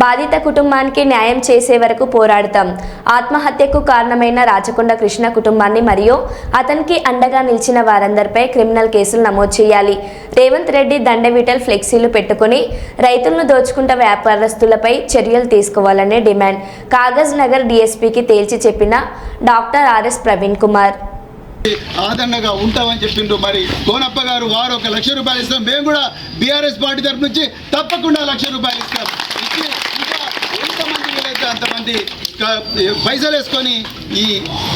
బాధిత కుటుంబానికి న్యాయం చేసే వరకు పోరాడతాం. ఆత్మహత్యకు కారణమైన రాచకొండ కృష్ణ కుటుంబాన్ని మరియు అతనికి అండగా నిలిచిన వారందరిపై క్రిమినల్ కేసులు నమోదు చేయాలి. రేవంత్ రెడ్డి దండవిటల్ ఫ్లెక్సీలు పెట్టుకుని రైతులను దోచుకుంట వ్యాపారస్తులపై చర్యలు తీసుకోవాలనే డిమాండ్. కాగజ్ నగర్ డీఎస్పీకి తేల్చి చెప్పిన డాక్టర్ ఆర్ఎస్ ప్రవీణ్ కుమార్. ఆదరణగా ఉంటామని చెప్పిండ్రు. మరి కోనప్ప గారు వారు ఒక లక్ష రూపాయలు ఇస్తాం. మేము కూడా బీఆర్ఎస్ పార్టీ తరఫు నుంచి తప్పకుండా లక్ష రూపాయలు ఇస్తాం. అంతమంది పైసలు వేసుకొని ఈ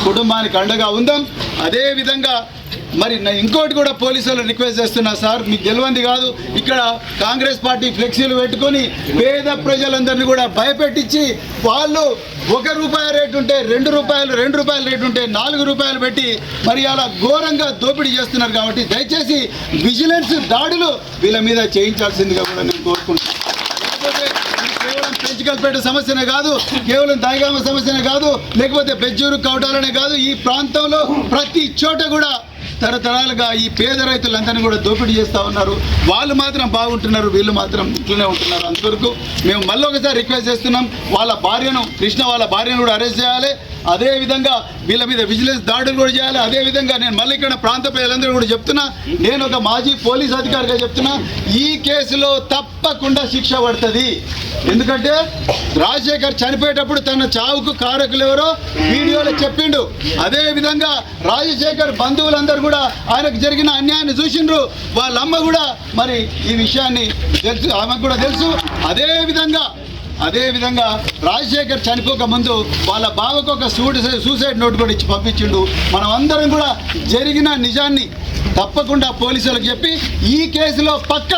కుటుంబానికి అండగా ఉందాం. అదేవిధంగా మరి నా ఇంకోటి కూడా పోలీసులు రిక్వెస్ట్ చేస్తున్నా సార్ మీకు తెలియంది కాదు. ఇక్కడ కాంగ్రెస్ పార్టీ ఫ్లెక్సీలు పెట్టుకొని పేద ప్రజలందరినీ కూడా భయపెట్టించి వాళ్ళు ఒక రూపాయి రేటు ఉంటే రెండు రూపాయలు రెండు రూపాయల రేటు ఉంటే నాలుగు రూపాయలు పెట్టి మరి అలా ఘోరంగా దోపిడీ చేస్తున్నారు కాబట్టి దయచేసి విజిలెన్స్ దాడులు వీళ్ళ మీద చేయించాల్సిందిగా కూడా నేను కోరుకుంటున్నాను. కేవలం సమస్యనే కాదు కేవలం దాయిగామ సమస్యనే కాదు లేకపోతే బెజ్జూరు కవటాలనే కాదు ఈ ప్రాంతంలో ప్రతి చోట కూడా తరతరాలుగా ఈ పేద రైతులందరినీ కూడా దోపిడీ చేస్తూ ఉన్నారు. వాళ్ళు మాత్రం బాగుంటున్నారు వీళ్ళు మాత్రం ఇట్లనే ఉంటున్నారు అంతవరకు. మేము మళ్ళీ ఒకసారి రిక్వెస్ట్ చేస్తున్నాం వాళ్ళ భార్యను కృష్ణ వాళ్ళ భార్యను కూడా అరెస్ట్ చేయాలి. అదేవిధంగా వీళ్ళ మీద విజిలెన్స్ దాడులు కూడా చేయాలి. అదే విధంగా నేను మళ్ళీ ఇక్కడ ప్రాంత ప్రజలందరూ కూడా చెప్తున్నా. నేను ఒక మాజీ పోలీస్ అధికారిగా చెప్తున్నా ఈ కేసులో తప్పకుండా శిక్ష పడుతుంది. ఎందుకంటే రాజశేఖర్ చనిపోయేటప్పుడు తన చావుకు కారకులు ఎవరో వీడియోలో చెప్పిండు. అదేవిధంగా రాజశేఖర్ బంధువులందరూ కూడా ఆయనకు జరిగిన అన్యాయాన్ని చూసిండ్రు. వాళ్ళ అమ్మ కూడా మరి ఈ విషయాన్ని తెలుసు ఆమెకు కూడా తెలుసు. అదేవిధంగా అదేవిధంగా రాజశేఖర్ చనిపోక ముందు వాళ్ళ బావకు ఒక సూసైడ్ సూసైడ్ నోట్ కూడా ఇచ్చి పంపించిండు. మనం అందరం కూడా జరిగిన నిజాన్ని తప్పకుండా పోలీసులకు చెప్పి ఈ కేసులో పక్క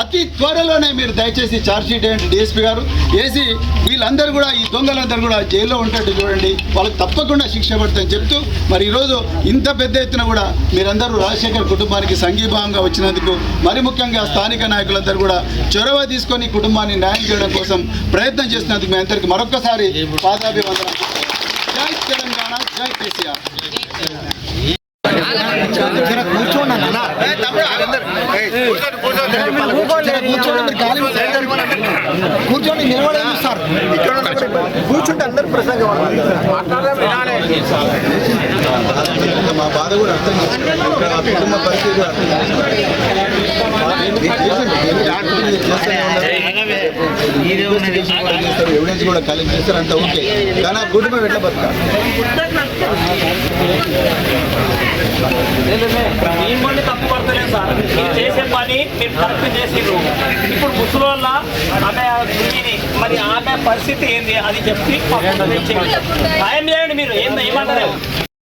అతి త్వరలోనే మీరు దయచేసి ఛార్జ్షీట్ వేయండి డిఎస్పీ గారు వేసి వీళ్ళందరూ కూడా ఈ దొంగలందరూ కూడా జైల్లో ఉంటట్టు చూడండి. వాళ్ళకి తప్పకుండా శిక్ష పడుతుందని చెప్తూ మరి ఈరోజు ఇంత పెద్ద ఎత్తున కూడా మీరందరూ రాజశేఖర్ కుటుంబానికి సంఘీభావంగా వచ్చినందుకు మరి ముఖ్యంగా స్థానిక నాయకులందరూ కూడా చొరవ తీసుకొని కుటుంబాన్ని న్యాయం చేయడం కోసం ప్రయత్నం చేసినందుకు మీ అందరికీ మరొకసారి పాదాభివందనం జై తెలంగాణ జై కేసీఆర్. కూర్చోండి నిలబడే సార్ కూర్చుంటే అందరు ప్రసంగం మా బాధ కూడా అర్థం చేసుకుంటాం. ఇక్కడ కుటుంబ పరిస్థితి అర్థం ఎవిడెన్స్ కూడా కలెక్ట్ చేస్తారు అంత ఓకే కానీ ఆ కుటుంబం ఎట్లా బతకాలి మిమ్మల్ని తప్పు పడతలేదు సార్ మీరు చేసే పని మీరు కరెక్ట్ చేసిండ్రు ఇప్పుడు ముసలోళ్ళ ఆమె దుమ్మిని మరి ఆమె పరిస్థితి ఏంది అది చెప్పి భయం సాయం చేయండి మీరు ఏం ఏమంటారు?